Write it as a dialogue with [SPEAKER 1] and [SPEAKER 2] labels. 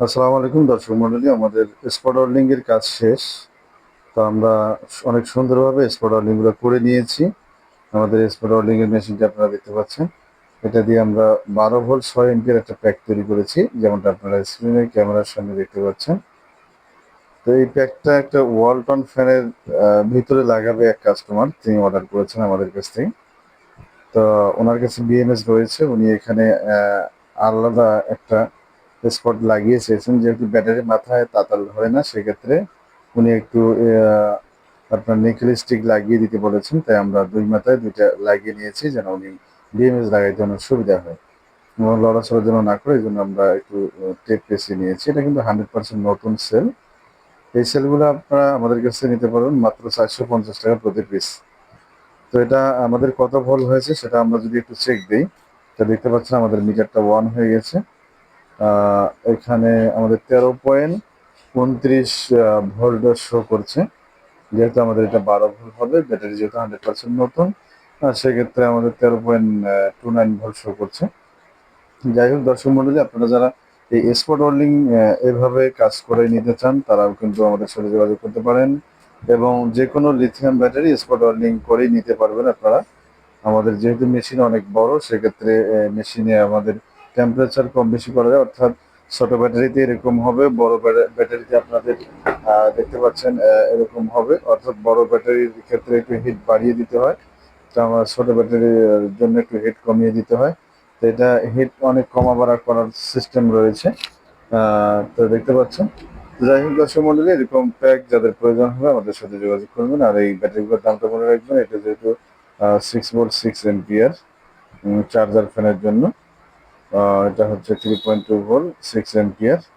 [SPEAKER 1] আসসালামু আলাইকুম, দর্শক মন্ডলী। আমাদের স্পট এর কাজ শেষ। তো আমরা অনেক সুন্দরভাবে স্পটগুলো করে নিয়েছি। আমাদের স্পট এর মেশিনটা আপনারা দেখতে পাচ্ছেন। এটা দিয়ে আমরা বারো ভোল্ট ছয় এমপির একটা প্যাক তৈরি করেছি, যেমনটা আপনারা স্ক্রিনে ক্যামেরার সামনে দেখতে পাচ্ছেন। তো এই প্যাকটা একটা ওয়ালটন ফ্যানের ভিতরে লাগাবে এক কাস্টমার তিনি অর্ডার করেছেন আমাদের কাছ থেকে। তো ওনার কাছে বিএমএস রয়েছে। উনি এখানে আলাদা একটা স্পট লাগিয়ে চেয়েছেন, যেহেতু ব্যাটারি মাথায় তাতাল ধরে না, সেক্ষেত্রে উনি একটু আপনার নিকেল লাগিয়ে দিতে বলেছেন, তাই আমরা দুই মাথায় দুইটা লাগিয়ে নিয়েছি যেন উনি বিএমএস লাগাইতে অনেক সুবিধা হয়। এবং লড়াচড়ার জন্য না করে, এই জন্য আমরা একটু টেপ পেসিয়ে নিয়েছি। এটা কিন্তু হান্ড্রেড পার্সেন্ট নতুন সেল এই সেলগুলো আপনারা আমাদের কাছে নিতে পারবেন, মাত্র চারশো পঞ্চাশ টাকা প্রতি পিস তো এটা আমাদের কত ভোল হয়েছে, সেটা আমরা যদি একটু চেক দিই, তা দেখতে পাচ্ছেন আমাদের মিটারটা ওয়ান হয়ে গেছে। এখানে আমাদের তেরো পয়েন্ট উনত্রিশ ভোল্ট শো করছে। যেহেতু আমাদের এটা বারো ভোল্ট হবে, ব্যাটারি যেহেতু হান্ড্রেড পার্সেন্ট নতুন সেক্ষেত্রে আমাদের তেরো point two nine volt show করছে। যাই হোক, দর্শক মন্ডলী, আপনারা যারা এই স্পট ওয়ার্লিং এভাবে কাজ করে নিতে চান, তারাও কিন্তু আমাদের সাথে যোগাযোগ করতে পারেন এবং যে কোনো লিথিয়াম ব্যাটারি স্পট ওয়ার্লিং করেই নিতে পারবেন আপনারা। আমাদের যেহেতু মেশিন অনেক বড়, সেক্ষেত্রে মেশিনে আমাদের টেম্পারেচার কম বেশি করা যায়, অর্থাৎ ছোট ব্যাটারিতে এরকম হবে, বড় ব্যাটা- ব্যাটারিতে আপনাদের দেখতে পাচ্ছেন এরকম হবে, অর্থাৎ বড় ব্যাটারির ক্ষেত্রে একটু হিট বাড়িয়ে দিতে হয়, তো আমার ছোট ব্যাটারির জন্য একটু হিট কমিয়ে দিতে হয়, তো এটা হিট অনেক কমা বাড়া করার সিস্টেম রয়েছে তো দেখতে পাচ্ছেন যাই হোক দর্শক মন্ডলী, এরকম প্যাক যাদের প্রয়োজন হবে আমাদের সাথে যোগাযোগ করবেন, আর এই ব্যাটারিগুলোর দামটা মনে রাখবেন, এটা যেহেতু six volt six ampere charger ফ্যানের জন্য। এটা হচ্ছে three point two volt six ampere